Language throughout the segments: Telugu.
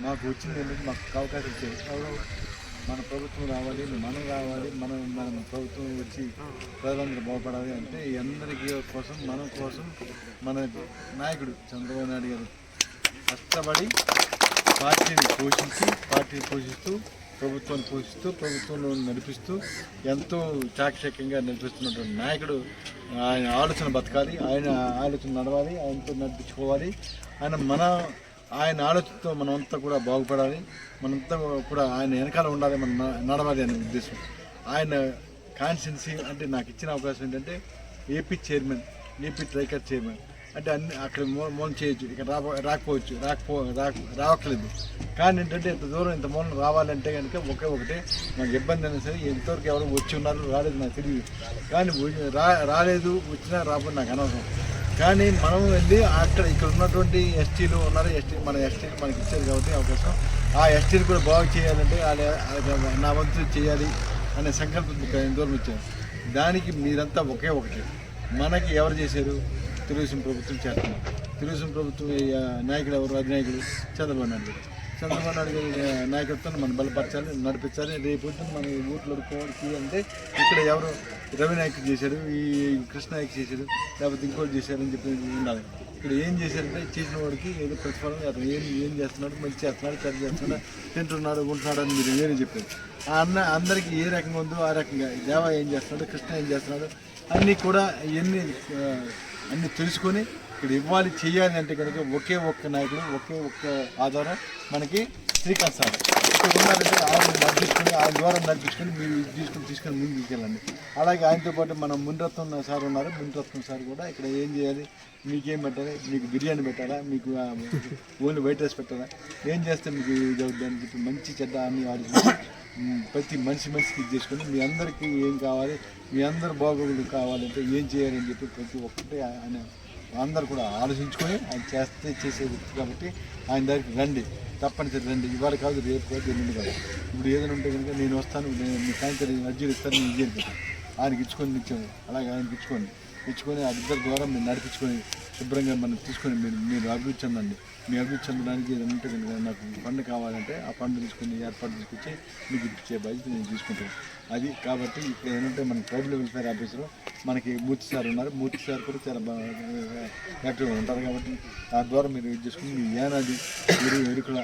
మాకు వచ్చింది మాకు అవకాశం ఇచ్చారు. మన ప్రభుత్వం రావాలి మనం రావాలి మనం మన ప్రభుత్వం వచ్చి ప్రజలందరూ బాగుపడాలి అంటే ఈ అందరికీ కోసం మనం కోసం మన నాయకుడు చంద్రబాబు నాయుడు గారు కష్టపడి పార్టీని పోషించి పార్టీని పోషిస్తూ ప్రభుత్వాన్ని పోషిస్తూ ప్రభుత్వంలో నడిపిస్తూ ఎంతో చాకచక్యంగా నడిపిస్తున్నటువంటి నాయకుడు. ఆయన ఆలోచన బతకాలి ఆయన ఆలోచన నడవాలి ఆయనతో నడిపించుకోవాలి. ఆయన మన ఆయన ఆలోచనతో మనమంతా కూడా బాగుపడాలి. మనంతా కూడా ఆయన వెనకాల ఉండాలి మనం నడవాలి అనే ఉద్దేశం. ఆయన కాన్స్టిట్యున్సీ అంటే నాకు ఇచ్చిన అవకాశం ఏంటంటే AP chairman AP Tricor chairman. అంటే అన్ని అక్కడ మూ- మూలం చేయొచ్చు ఇక్కడ రా రాకపోవచ్చు రాకపో రాక రావట్లేదు కానీ ఏంటంటే ఇంత దూరం ఇంత మూలం రావాలంటే కనుక ఒకే ఒకటే నాకు ఇబ్బంది అయినా సరే ఎంతవరకు ఎవరు వచ్చి ఉన్నారు రాలేదు నాకు తెలియదు. కానీ రా రాలేదు వచ్చినా రాబోదు నాకు అనవసరం. కానీ మనం వెళ్ళి అక్కడ ఇక్కడ ఉన్నటువంటి ఎస్టీలు ఉన్నారు. ఎస్టీ మన ఎస్టీలు మనకి ఇచ్చారు కాబట్టి అవకాశం. ఆ ఎస్టీలు కూడా బాగు చేయాలంటే వాళ్ళ- నా వంతు చేయాలి అనే సంకల్పం దూరం వచ్చాను దానికి మీరంతా ఒకే ఒకటి. మనకి ఎవరు చేశారు? తెలుగుదేశం ప్రభుత్వం చేస్తున్నారు తెలుగుదేశం ప్రభుత్వం నాయకుడు ఎవరు? అధినాయకుడు చంద్రబాబు నాయుడు చంద్రబాబు నాయుడు నాయకత్వాన్ని మనం బలపరచాలి నడిపించాలి. రేపు పొద్దున్న మన ఊర్లో కోడికి అంటే ఇక్కడ ఎవరు రవి నాయక్ చేశాడు ఈ కృష్ణ నాయక్ చేశాడు లేకపోతే ఇంకోటి చేశారని చెప్పి ఉండాలి. ఇక్కడ ఏం చేశారంటే చేసిన వాడికి ఏదో ప్రతిఫలం అతను ఏం ఏం చేస్తున్నాడు మంచి చేస్తున్నాడు చెడ్డ చేస్తున్నాడు తింటున్నాడు ఉంటున్నాడు అని మీరు ఏమని చెప్పారు. ఆ అన్న అందరికీ ఏ రకంగా ఉందో ఆ రకంగా దేవ ఏం చేస్తున్నాడు కృష్ణ ఏం చేస్తున్నాడు అన్నీ కూడా ఇవన్నీ అన్నీ తెలుసుకొని ఇక్కడ ఇవ్వాలి చేయాలి అంటే కనుక ఒకే ఒక్క నాయకుడు ఒకే ఒక్క ఆధారం మనకి శ్రీకాంత్ సార్. ఇక్కడ ఉన్నారంటే ఆయన నడిపించుకొని ఆయన ద్వారా నడిపించుకొని మీరు ఇది తీసుకుని తీసుకొని ముందుకు తీసుకెళ్ళండి. అలాగే ఆయనతో పాటు మన మునిరత్నం సార్ ఉన్నారు. మునిరత్నం సార్ కూడా ఇక్కడ ఏం చేయాలి? మీకేం పెట్టాలి? మీకు బిర్యానీ పెట్టాలా? మీకు ఓన్లీ వైట్ రైస్ పెట్టాలా? ఏం చేస్తే మీకు ఇది అవుద్ది అని చెప్పి మంచి చెడ్డ అన్ని ఆలోచించి ప్రతి మనిషి మనిషికి ఇది చేసుకొని మీ అందరికీ ఏం కావాలి? మీ అందరు బాగోగులు కావాలంటే ఏం చేయాలని చెప్పి ప్రతి ఒక్కటి ఆయన అందరు కూడా ఆలోచించుకొని ఆయన చేస్తే చేసే వ్యక్తి కాబట్టి ఆయన దగ్గరికి రండి. తప్పనిసరి రండి. ఇవాళ కాదు రేపు కాదు ఎల్లుండి కాదు. ఇప్పుడు ఏదైనా ఉంటే కనుక నేను వస్తాను నేను మీ సాయంత్రం అర్జీలు ఇస్తాను నేను ఇచ్చేది కదా. ఆయనకి ఇచ్చుకొని ఇచ్చాను అలాగే ఆయనకి ఇచ్చుకోండి. ఇచ్చుకొని ఆ ఇద్దరి ద్వారా మీరు నడిపించుకొని శుభ్రంగా మనం తీసుకొని మీరు మీరు అభివృద్ధి చెందండి. మీ అభివృద్ధి చెందడానికి ఏదైనా ఉంటుంది కదా నాకు ఫండ్ కావాలంటే ఆ ఫండ్ తీసుకొని ఏర్పాటు తీసుకొచ్చి మీకు ఇచ్చే బాధ్యత నేను తీసుకుంటాను అది కాబట్టి ఇప్పుడు ఏంటంటే మన ట్రైబల్ వెల్ఫేర్ ఆఫీసర్ మనకి మూర్తి సార్ ఉన్నారు. మూర్తి సార్ కూడా చాలా బాగా యాక్టివ్గా ఉంటారు కాబట్టి ఆ ద్వారా మీరు ఇది చేసుకుని మీ ఏనాది మీరు ఎరుకుల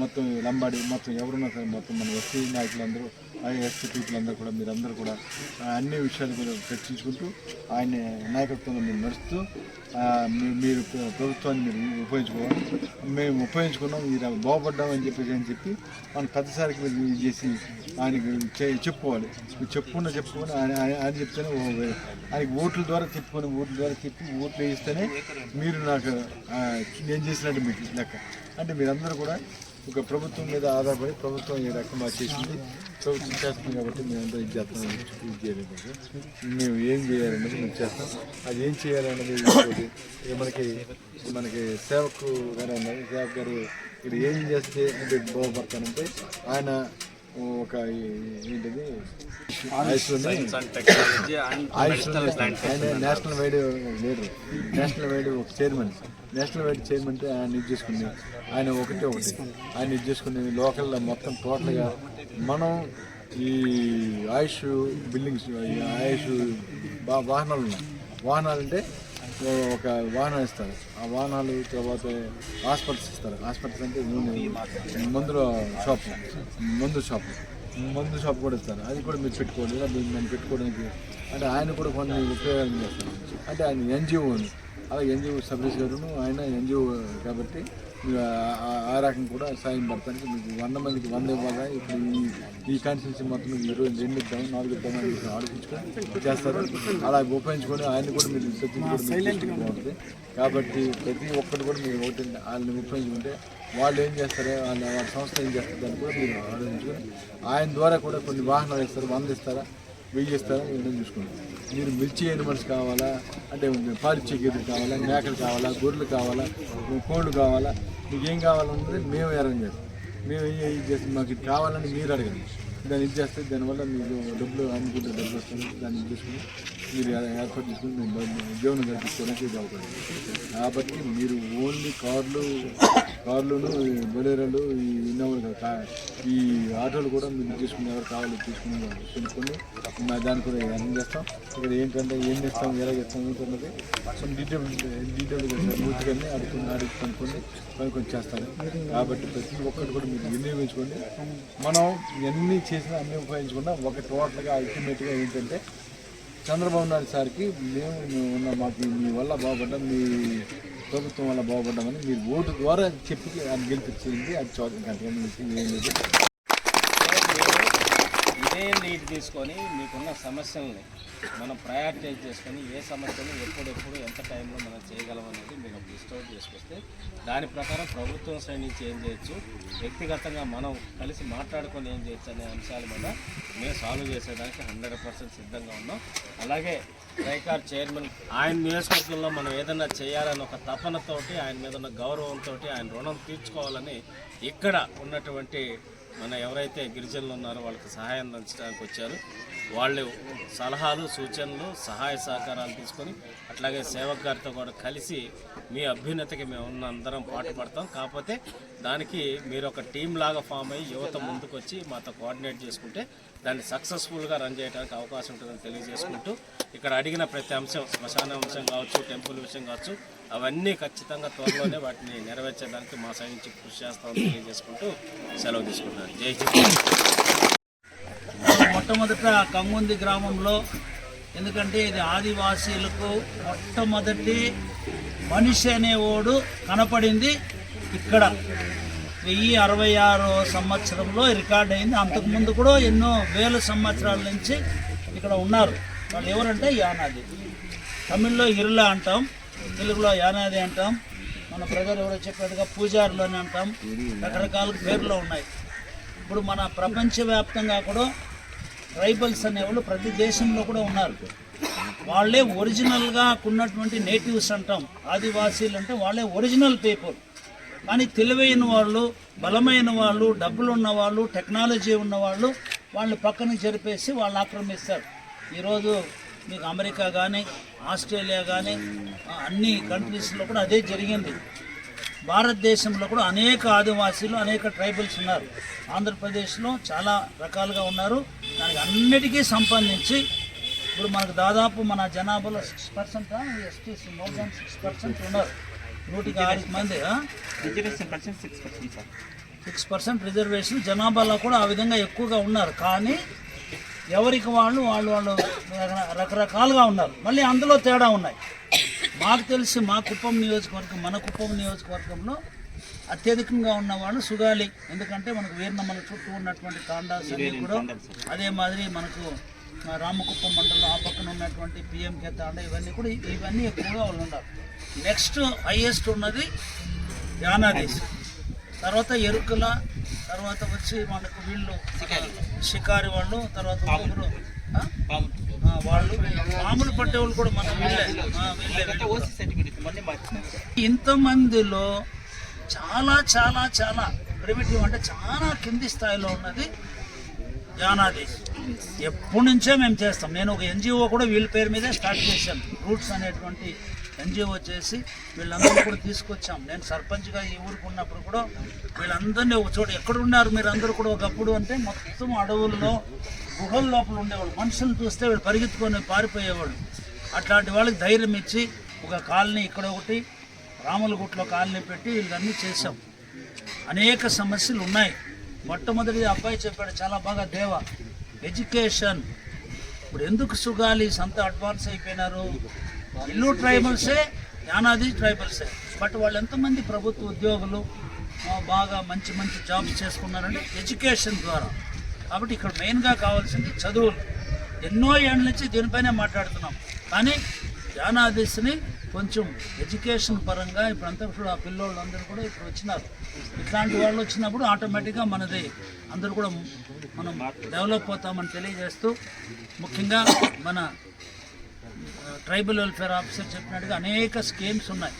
మొత్తం లంబాడి మొత్తం ఎవరున్నా సరే మొత్తం మన ఎస్సీ నాయకులందరూ ఆ ఎస్సీ పీపుల్ అందరూ కూడా మీరందరూ కూడా అన్ని విషయాలు కూడా చర్చించుకుంటూ ఆయన నాయకత్వంలో మీరు నడుస్తూ మీరు ప్రభుత్వాన్ని మీరు ఉపయోగించుకోవాలి. మేము ఉపయోగించుకున్నాం మీరు బాగుపడ్డాం అని చెప్పేసి అని చెప్పి మన పెద్దసారికి మీరు ఇది చేసి ఆయనకి చె- చెప్పుకోవాలి. మీరు చెప్పుకున్న చెప్పుకొని ఆయన ఆయన- చెప్తేనే ఓ ఆయనకి ఓట్ల ద్వారా చెప్పుకొని ఓట్ల ద్వారా చెప్పి ఓట్లు వేయిస్తేనే మీరు నాకు నేను చేసినట్టు మీకు లెక్క. అంటే మీరందరూ కూడా ఒక ప్రభుత్వం మీద ఆధారపడి ప్రభుత్వం ఈ రకం మాకు చేసింది ప్రభుత్వం చేస్తుంది కాబట్టి మేమంతా ఇది చేస్తాం ఇది చేయలేదు. మేము ఏం చేయాలన్నది మేము చేస్తాం. అది ఏం చేయాలన్నది మనకి మనకి సేవకు గారు ఉన్నారు సేవక్ గారు ఇక్కడ ఏం చేస్తే అంటే బాగుపడతానంటే ఆయన ఒక ఏంటిది? ఆయన national wide leader. National wide ఒక చైర్మన్. నేషనల్ వైడ్ చేయమంటే ఆయన ఇది చేసుకుని ఆయన ఒకటే ఒకటి. ఆయన ఇది చేసుకుని లోకల్లో మొత్తం టోటల్గా మనం ఈ ఆయుష్ బిల్డింగ్స్ ఆయుష్ బా వాహనాలు ఉన్నాయి. వాహనాలు అంటే ఒక వాహనం ఇస్తారు. ఆ వాహనాలు తర్వాత హాస్పిటల్స్ ఇస్తారు. హాస్పిటల్స్ అంటే నూనె మందుల షాప్. మందు షాప్. మందు షాప్ కూడా ఇస్తారు. అది కూడా మీరు పెట్టుకోవాలి మేము మనం పెట్టుకోవడానికి అంటే ఆయన కూడా కొన్ని ఉపయోగాలు చేస్తారు. అంటే ఆయన ఎన్జిఓ ఉంది అలా ఎన్జిఓ సర్వీస్ గారును ఆయన ఎన్జిఓ కాబట్టి ఆ- రకం కూడా సాయం పడతానికి మీకు వంద మందికి వంద ఇవ్వాలా ఇప్పుడు ఈ ఈ కాన్స్టిట్యూన్సీ మొత్తం మీకు ఈరోజు రెండు ఇద్దాం నాలుగు ఇద్దాం అని మీరు ఆలోచించుకొని చేస్తారు. అలా ఉపయోగించుకొని ఆయన కూడా మీరు బాగుంటుంది కాబట్టి ప్రతి ఒక్కరు కూడా మీరు ఒకటి వాళ్ళని ఉపయోగించుకుంటే వాళ్ళు ఏం చేస్తారు వాళ్ళ వాళ్ళ సంస్థ ఏం చేస్తారు దాన్ని కూడా మీరు ఆలోచించుకొని ఆయన ద్వారా కూడా కొన్ని వాహనాలు ఇస్తారు వంద ఇస్తారా? వెయ్యి ఇస్తారా ఏదో చూసుకోండి మీరు మిర్చి ఎనిమల్స్ కావాలా? అంటే పాలిచ్చే గేదెలు కావాలా మేకలు కావాలా గొర్రెలు కావాలా కోళ్ళు కావాలా మీకు ఏం కావాలన్నది మేము అరేంజ్ చేస్తాం. మేము ఏం చేస్తాం? మాకు కావాలని మీరు అడగండి. దాన్ని ఇది చేస్తే దానివల్ల మీకు డబ్బులు అనుకుంటే డబ్బులు వస్తుంది దాన్ని ఇది చేసుకుని మీరు ఏర్పాటు చేసుకుని మేము ఉద్యోగం కల్పించుకోవడానికి ఇది అవుతుంది. కాబట్టి మీరు ఓన్లీ కార్లు కార్లును ఈ బొలేరోలు ఈ ఇన్నోవాలు కా- ఈ ఆటోలు కూడా మీరు తీసుకుని ఎవరు కావాలి తీసుకుని కొనుక్కొని దాని దాన్ని కూడా అరేంజ్ చేస్తాం? ఇక్కడ ఏంటంటే ఏం చేస్తాం ఎలా చేస్తాం ఏంటన్నది కొంచెం డీటెయిల్ డీటెయిల్గా పూర్తిగా అడుగుతుంది అడిగి కనుక్కొని కనుక్కొని చేస్తాను. కాబట్టి ప్రతి ఒక్కటి కూడా మీరు వినియోగించుకోండి మనం ఇవన్నీ చే చేసినా అన్ని ఉపయోగించుకున్నా ఒక టోటల్గా అల్టిమేట్గా ఏంటంటే చంద్రబాబు నాయుడు సార్కి మేము మేము ఉన్న మాకు మీ వల్ల బాగుపడ్డాం మీ ప్రభుత్వం వల్ల బాగుపడ్డామని మీరు ఓటు ద్వారా చెప్పి అది గెలిపించింది. అది చోట గంటగా ఏం లేదు. ఇదే లీడ్ తీసుకొని మీకున్న సమస్యల్ని మనం ప్రయారిటైజ్ చేసుకొని ఏ సమస్యను ఎప్పుడెప్పుడు ఎంత టైంలో మనం చేయగలం అనేది మీరు ఒక చేసుకొస్తే దాని ప్రకారం ప్రభుత్వం సైడ్ నుంచి ఏం చేయొచ్చు? వ్యక్తిగతంగా మనం కలిసి మాట్లాడుకొని ఏం చేయొచ్చు అనే అంశాల మీద మేము సాల్వ్ చేసేదానికి హండ్రెడ్ పర్సెంట్ సిద్ధంగా ఉన్నాం. అలాగే ట్రైకార్ చైర్మన్ ఆయన నియోజకవర్గంలో మనం ఏదైనా చేయాలని ఒక తపనతోటి ఆయన మీద ఉన్న గౌరవంతో ఆయన రుణం తీర్చుకోవాలని ఇక్కడ ఉన్నటువంటి మన ఎవరైతే గిరిజనులు ఉన్నారో వాళ్ళకి సహాయం అందించడానికి వచ్చారు. వాళ్ళు సలహాలు సూచనలు సహాయ సహకారాలు తీసుకొని అట్లాగే సేవక్ గారితో కూడా కలిసి మీ అభ్యున్నతికి మేము అందరం పాటుపడతాం కాకపోతే దానికి మీరు ఒక టీం లాగా ఫామ్ అయ్యి యువత ముందుకొచ్చి మాతో కోఆర్డినేట్ చేసుకుంటే దాన్ని సక్సెస్ఫుల్గా రన్ చేయడానికి అవకాశం ఉంటుందని తెలియజేసుకుంటూ ఇక్కడ అడిగిన ప్రతి అంశం శ్మశాన అంశం కావచ్చు టెంపుల్ విషయం కావచ్చు అవన్నీ ఖచ్చితంగా త్వరలోనే వాటిని నెరవేర్చడానికి మా సైడ్ నుంచి కృషి చేస్తామని తెలియజేసుకుంటూ సెలవు తీసుకుంటున్నాను. జై హింద్. మొట్టమొదట కంగుంది గ్రామంలో ఎందుకంటే ఇది ఆదివాసీలకు మొట్టమొదటి మనిషి అనేవాడు కనపడింది ఇక్కడ. వెయ్యి అరవై ఆరు సంవత్సరంలో రికార్డ్ అయింది. అంతకుముందు కూడా ఎన్నో వేల సంవత్సరాల నుంచి ఇక్కడ ఉన్నారు. వాళ్ళు ఎవరంటే యానాది. తమిళ్ళో ఇరుల అంటాం తెలుగులో యానాది అంటాం. మన ప్రజలు ఎవరో చెప్పినట్టుగా పూజారులు అని అంటాం. రకరకాల పేర్లు ఉన్నాయి. ఇప్పుడు మన ప్రపంచవ్యాప్తంగా కూడా ట్రైబల్స్ అనేవాళ్ళు ప్రతి దేశంలో కూడా ఉన్నారు. వాళ్ళే ఒరిజినల్గా ఉన్నటువంటి నేటివ్స్ అంటాం ఆదివాసీలు అంటే వాళ్ళే ఒరిజినల్ పీపుల్ కానీ తెలివైన వాళ్ళు బలమైన వాళ్ళు డబ్బులు ఉన్నవాళ్ళు టెక్నాలజీ ఉన్న వాళ్ళు వాళ్ళు పక్కన జరిపేసి వాళ్ళు ఆక్రమిస్తారు. ఈరోజు మీకు అమెరికా కానీ ఆస్ట్రేలియా కానీ అన్ని కంట్రీస్లో కూడా అదే జరిగింది. భారతదేశంలో కూడా అనేక ఆదివాసీలు అనేక ట్రైబల్స్ ఉన్నారు. ఆంధ్రప్రదేశ్లో చాలా రకాలుగా ఉన్నారు. దానికి అన్నిటికీ సంబంధించి ఇప్పుడు మనకు దాదాపు మన జనాభాలో six percent STs more than six percent ఉన్నారు. నూటికి ఆరు మంది సిక్స్ పర్సెంట్ రిజర్వేషన్ జనాభాలో కూడా ఆ విధంగా ఎక్కువగా ఉన్నారు. కానీ ఎవరికి వాళ్ళు వాళ్ళు వాళ్ళు రకరకాలుగా ఉన్నారు. మళ్ళీ అందులో తేడా ఉన్నాయి. మాకు తెలిసి మా కుప్పం నియోజకవర్గం మన కుప్పం నియోజకవర్గంలో అత్యధికంగా ఉన్న వాళ్ళు సుగాలి. ఎందుకంటే మనకు వీర్నమ్మల చుట్టూ ఉన్నటువంటి తాండాస్ అన్ని కూడా అదే మాదిరి మనకు రామకుప్పం మండలం ఆ పక్కన ఉన్నటువంటి పిఎంకే తాండా ఇవన్నీ కూడా ఇవన్నీ ఎక్కువగా వాళ్ళు ఉన్నారు నెక్స్ట్ హైయెస్ట్ ఉన్నది యానాదేశ్. తర్వాత ఎరుకల తర్వాత వచ్చి మనకు వీళ్ళు షికారి వాళ్ళు తర్వాత వాళ్ళు మామూలు పట్టేవాళ్ళు కూడా మన మార్చినారు ఇంతమందిలో చాలా చాలా చాలా ప్రిమిటివ్ అంటే చాలా కింది స్థాయిలో ఉన్నది యానాది. ఎప్పటి నుంచే మేము చేస్తాం. నేను ఒక ఎన్జిఓ కూడా వీళ్ళ పేరు మీదే స్టార్ట్ చేశాను. రూట్స్ అనేటువంటి ఎన్జిఓ చేసి వీళ్ళందరూ కూడా తీసుకొచ్చాం. నేను సర్పంచ్గా ఈ ఊరికి ఉన్నప్పుడు కూడా వీళ్ళందరినీ ఒక చోట ఎక్కడ ఉన్నారు మీరు అందరూ కూడా ఒకప్పుడు అంటే మొత్తం అడవుల్లో గుహల లోపల ఉండేవాళ్ళు మనుషులను చూస్తే వీళ్ళు పరిగెత్తుకొని పారిపోయేవాళ్ళు అట్లాంటి వాళ్ళకి ధైర్యం ఇచ్చి ఒక కాలనీ ఇక్కడ ఒకటి రాములగుట్లో కాలనీ పెట్టి వీళ్ళన్నీ చేసాం అనేక సమస్యలు ఉన్నాయి. మొట్టమొదటి అబ్బాయి చెప్పాడు చాలా బాగా దేవ ఎడ్యుకేషన్. ఇప్పుడు ఎందుకు సుగాలీస్ అంత అడ్వాన్స్ అయిపోయినారు? ఇల్లు ట్రైబల్సే యానాది ట్రైబల్సే. బట్ వాళ్ళు ఎంతమంది ప్రభుత్వ ఉద్యోగులు బాగా మంచి మంచి జాబ్స్ చేసుకున్నారంటే ఎడ్యుకేషన్ ద్వారా. కాబట్టి ఇక్కడ మెయిన్గా కావాల్సింది చదువులు. ఎన్నో ఏళ్ళ నుంచి దీనిపైనే మాట్లాడుతున్నాం. కానీ యానాదిస్ని కొంచెం ఎడ్యుకేషన్ పరంగా ఇప్పుడంతా ఇప్పుడు ఆ పిల్లోళ్ళు అందరూ కూడా ఇప్పుడు వచ్చినారు. ఇట్లాంటి వాళ్ళు వచ్చినప్పుడు ఆటోమేటిక్గా మనది అందరూ కూడా మనం డెవలప్ అవుతామని తెలియజేస్తూ ముఖ్యంగా మన ట్రైబల్ వెల్ఫేర్ ఆఫీసర్ చెప్పినట్టుగా అనేక స్కీమ్స్ ఉన్నాయి.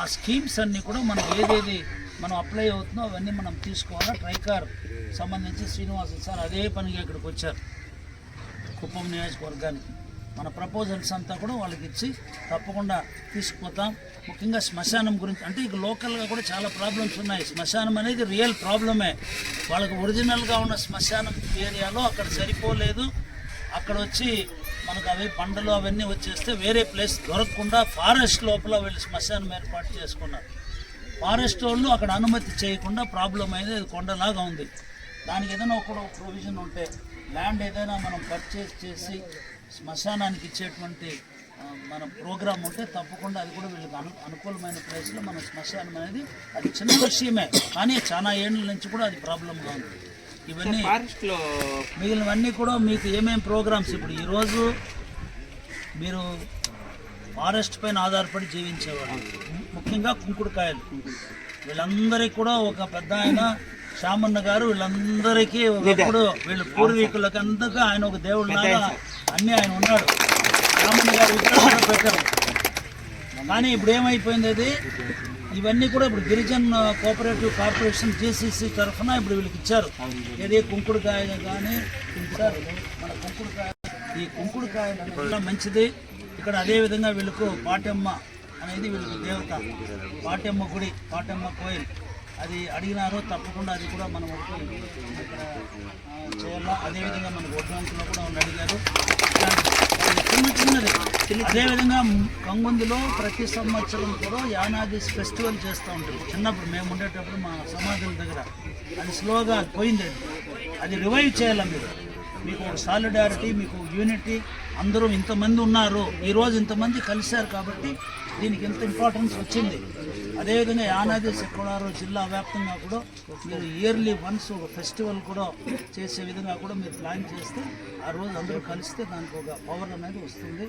ఆ స్కీమ్స్ అన్నీ కూడా మనం ఏదేది మనం అప్లై అవుతుందో అవన్నీ మనం తీసుకోవాలా? ట్రైకార్ సంబంధించి శ్రీనివాసన్ సార్ అదే పనిగా ఇక్కడికి వచ్చారు. కుప్పం నియోజకవర్గానికి. మన ప్రపోజల్స్ అంతా కూడా వాళ్ళకి ఇచ్చి తప్పకుండా తీసుకుపోతాం. ముఖ్యంగా శ్మశానం గురించి అంటే ఇక లోకల్గా కూడా చాలా ప్రాబ్లమ్స్ ఉన్నాయి. శ్మశానం అనేది రియల్ ప్రాబ్లమే వాళ్ళకి ఒరిజినల్గా ఉన్న శ్మశానం ఏరియాలో అక్కడ సరిపోలేదు. అక్కడ వచ్చి మనకు అవి పంటలు అవన్నీ వచ్చేస్తే వేరే ప్లేస్ దొరకకుండా ఫారెస్ట్ లోపల వీళ్ళు శ్మశానం ఏర్పాటు చేసుకున్నారు. ఫారెస్ట్ వాళ్ళు అక్కడ అనుమతి చేయకుండా ప్రాబ్లం అనేది అది కొండలాగా ఉంది. దానికి ఏదైనా ఒక ప్రొవిజన్ ఉంటే ల్యాండ్ ఏదైనా మనం పర్చేస్ చేసి శ్మశానానికి ఇచ్చేటువంటి మన ప్రోగ్రామ్ ఉంటే తప్పకుండా అది కూడా వీళ్ళకి అను అనుకూలమైన ప్లేస్లో మన శ్మశానం అనేది అది చిన్న విషయమే కానీ చాలా ఏళ్ళ నుంచి కూడా అది ప్రాబ్లంగా ఉంది. ఇవన్నీ ఫారెస్ట్లో మిగిలినవన్నీ కూడా మీకు ఏమేం ప్రోగ్రామ్స్ ఇప్పుడు? ఈరోజు మీరు ఫారెస్ట్ పైన ఆధారపడి జీవించేవారు ముఖ్యంగా కుంకుడుకాయలు. వీళ్ళందరికీ కూడా ఒక పెద్ద ఆయన శామన్న గారు వీళ్ళందరికీ ఒకప్పుడు వీళ్ళ పూర్వీకులకి అందరికీ ఆయన ఒక దేవుడు లాగా అన్నీ ఆయన ఉన్నాడు. శామన్న గారు విగ్రహం కూడా పెట్టారు. కానీ ఇప్పుడు ఏమైపోయింది అది? ఇవన్నీ కూడా ఇప్పుడు గిరిజన్ కోఆపరేటివ్ కార్పొరేషన్ జీసీసీ తరఫున ఇప్పుడు వీళ్ళకి ఇచ్చారు. ఏది కుంకుడుకాయ కానీ సార్ మన కుంకుడుకాయ. ఈ కుంకుడుకాయ కూడా మంచిది. ఇక్కడ అదే విధంగా వీళ్ళకు పాటమ్మ అనేది వీళ్ళకి దేవత. పాటమ్మ గుడి పాటమ్మ కోయిల్. అది అడిగినారు తప్పకుండా అది కూడా మనం ఒకటి చేయాలా? అదేవిధంగా మన ఒడ్డంకులో కూడా వాళ్ళు అడిగారు. చిన్న చిన్నది. అదేవిధంగా కంగుందిలో ప్రతి సంవత్సరం కూడా యానాది ఫెస్టివల్ చేస్తూ ఉంటారు. చిన్నప్పుడు మేము ఉండేటప్పుడు మా సమాధుల దగ్గర. అది స్లోగా పోయింది అది. అది రివైవ్ చేయాలి మీరు? మీకు సాలిడారిటీ మీకు యూనిటీ. అందరూ ఇంతమంది ఉన్నారు. ఈరోజు ఇంతమంది కలిశారు కాబట్టి దీనికి ఎంత ఇంపార్టెన్స్ వచ్చింది? అదేవిధంగా యానాది శుక్రవారం జిల్లా వ్యాప్తంగా కూడా మీరు ఇయర్లీ వన్స్ ఒక ఫెస్టివల్ కూడా చేసే విధంగా కూడా మీరు ప్లాన్ చేస్తే ఆ రోజు అందరూ కలిస్తే దానికి ఒక పవర్ అనేది వస్తుంది.